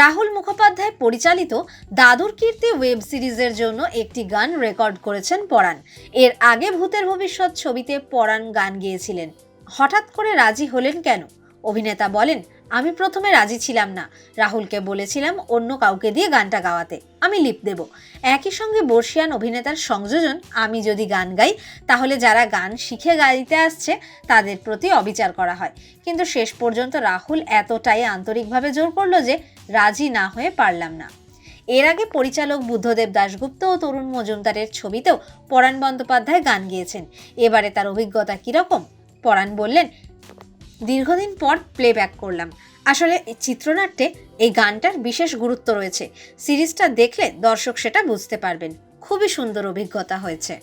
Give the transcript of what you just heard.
রাহুল মুখোপাধ্যায় পরিচালিত দাদুর কীর্তি ওয়েব সিরিজের জন্য একটি গান রেকর্ড করেছেন পরাণ। এর আগে ভূতের ভবিষ্যৎ ছবিতে পরাণ গান গেয়েছিলেন। হঠাৎ করে রাজি হলেন কেন? অভিনেতা বলেন, আমি প্রথমে রাজি ছিলাম না। রাহুলকে বলেছিলাম অন্য কাউকে দিয়ে গানটা গাওয়াতে। আমি লিপ দেব। একই সঙ্গে বর্ষিয়ান অভিনেতার সংযোজন, আমি যদি গান গাই, তাহলে যারা গান শিখে গাইতে আসছে, তাদের প্রতি অবিচার করা হয়। কিন্তু শেষ পর্যন্ত রাহুল এতটাই আন্তরিকভাবে জোর করল যে রাজি না হয়ে পারলাম না। এর আগে পরিচালক বুদ্ধদেব দাশগুপ্ত ও তরুণ মজুমদারের ছবিতেও পরাণ বন্দ্যোপাধ্যায় গান গিয়েছেন। এবারে তার অভিজ্ঞতা কীরকম পরাণ বললেন দীর্ঘদিন পর প্লেব্যাক করলাম। আসলে চিত্রনাট্যে এই গানটার বিশেষ গুরুত্ব রয়েছে। সিরিজটা দেখলে দর্শক সেটা বুঝতে পারবেন। খুবই সুন্দর অভিজ্ঞতা হয়েছে।